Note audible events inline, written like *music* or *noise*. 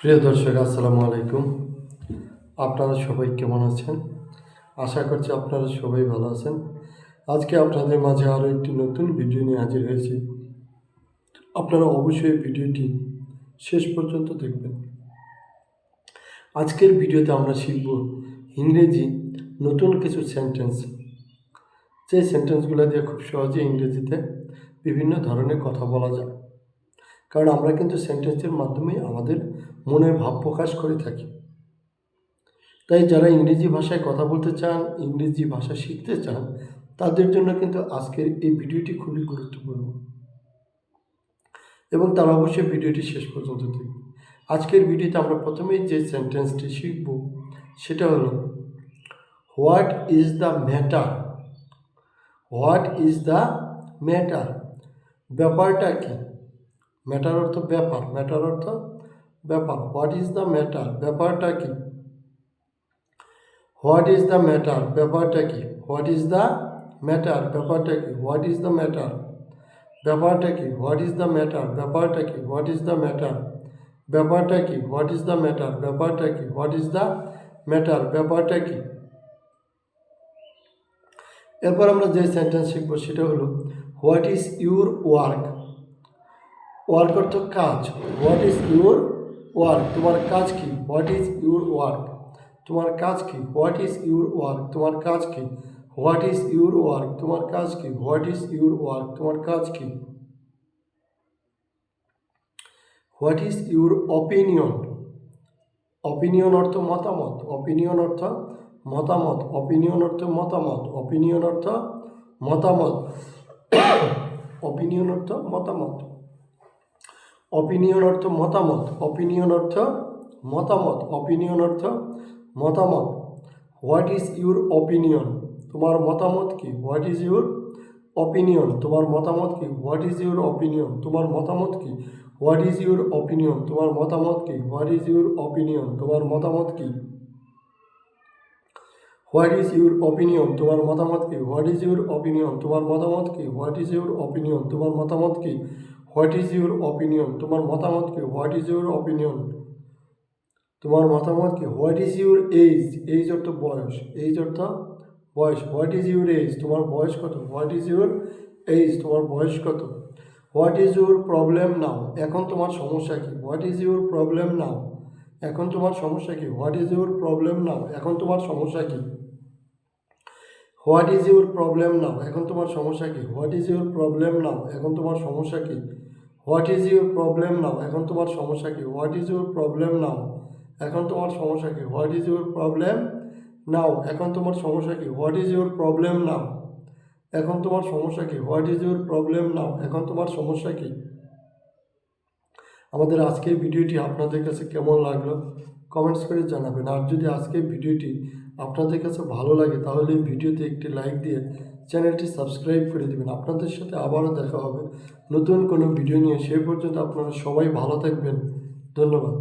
প্রিয় দর্শক, আসসালামু আলাইকুম। আপনারা সবাই কেমন আছেন? আশা করছি আপনারা সবাই ভালো আছেন। আজকে আপনাদের মাঝে আরও একটি নতুন ভিডিও নিয়ে হাজির হয়েছি। আপনারা অবশ্যই ভিডিওটি শেষ পর্যন্ত দেখবেন। আজকের ভিডিওতে আমরা শিখব ইংরেজি নতুন কিছু সেন্টেন্স যে সেন্টেন্সগুলো দিয়ে খুব সহজে ইংরেজিতে বিভিন্ন ধরনের কথা বলা যায়। কারণ আমরা কিন্তু সেন্টেন্সের মাধ্যমে আমাদের মনের ভাব প্রকাশ করে থাকি। তাই যারা ইংরেজি ভাষায় কথা বলতে চান, ইংরেজি ভাষা শিখতে চান, তাদের জন্য কিন্তু আজকের এই ভিডিওটি খুবই গুরুত্বপূর্ণ। এবং তারা অবশ্যই ভিডিওটি শেষ পর্যন্ত দেখবে আজকের ভিডিওতে আমরা প্রথমেই যে সেন্টেন্সটি শিখব, সেটা হলো what is the matter what is the matter ব্যাপারটা কি? ম্যাটার অর্থ ব্যাপার ম্যাটার অর্থ ব্যাপার। হোয়াট ইজ দ্য ম্যাটার ব্যাপারটা কি? হোয়াট ইজ দ্য ম্যাটার ব্যাপারটা কি? হোয়াট ইজ দ্য ম্যাটার ব্যাপারটা কি? হোয়াট ইজ দ্য ম্যাটার ব্যাপারটা কি? হোয়াট ইজ দ্য ম্যাটার ব্যাপারটা কি? হোয়াট ইজ দ্য ম্যাটার ব্যাপারটা কি? হোয়াট ইজ দ্য ম্যাটার ব্যাপারটা কি? হোয়াট ইজ দ্য ম্যাটার ব্যাপারটা কি? এরপর আমরা যে সেন্টেন্স শিখব সেটা হলো what is your work work অর্থ কাজ। হোয়াট ইজ ইউর ওয়ার্ক তোমার কাজ কি? হোয়াট ইজ ইউর ওয়ার্ক তোমার কাজ কি? হোয়াট ইজ ইউর ওয়ার্ক তোমার কাজ কি? হোয়াট ইজ ইউর ওয়ার্ক তোমার কাজ কি? হোয়াট ইজ ইউর ওয়ার্ক তোমার কাজ কি? What is your opinion opinion অর্থ মতামত। অপিনিয়ন অর্থ মতামত। অপিনিয়ন অর্থ মতামত। অপিনিয়ন অর্থ মতামত। *coughs* অপিনিয়ন অর্থ মতামত। অপিনিয়ন অর্থ মতামত অপিনিয়ন অর্থ মতামত অপিনিয়ন অর্থ মতামত। হোয়াট ইজ ইউর অপিনিয়ন তোমার মতামত কি? হোয়াট ইজ ইউর অপিনিয়ন তোমার মতামত কি? হোয়াট ইজ ইউর অপিনিয়ন তোমার মতামত কি? হোয়াট ইজ ইউর অপিনিয়ন তোমার মতামত কি? হোয়াট ইজ ইউর অপিনিয়ন তোমার মতামত কি? হোয়াট ইজ ইউর অপিনিয়ন তোমার মতামত কি? হোয়াট ইজ ইউর অপিনিয়ন তোমার মতামত কি? হোয়াট ইজ ইউর অপিনিয়ন তোমার মতামত কি? হোয়াট ইজ ইউর অপিনিয়ন তোমার মতামত কি? হোয়াট ইজ ইউর অপিনিয়ন তোমার মতামত কি? What is your age age অর্থ বয়স। এইজ অর্থ বয়স। হোয়াট ইজ ইউর এজ তোমার বয়স কত? হোয়াট ইজ ইউর এজ তোমার বয়স কত? What is your problem now এখন তোমার সমস্যা কি? What is your problem now এখন তোমার সমস্যা কি? What is your problem now এখন তোমার সমস্যা কি? What is your problem now এখন তোমার সমস্যা কি? What is your problem now এখন তোমার সমস্যা কী? What is your problem now এখন তোমার সমস্যা কি? What is your problem now এখন তোমার সমস্যা কি? What is your problem now এখন তোমার সমস্যা কি? What is your problem now এখন তোমার সমস্যা কি? What is your problem now এখন তোমার সমস্যা কী? আমাদের আজকের ভিডিওটি আপনাদের কাছে কেমন লাগল? কমেন্টস করে জানাবেন। আর যদি আজকের ভিডিওটি আপনাদের কাছে ভালো লাগে, তাহলে এই ভিডিওতে একটি লাইক দিয়ে চ্যানেলটি সাবস্ক্রাইব করে দেবেন। আপনাদের সাথে আবারও দেখা হবে। নতুন কোনো ভিডিও নিয়ে সে পর্যন্ত আপনারা সবাই ভালো থাকবেন। ধন্যবাদ।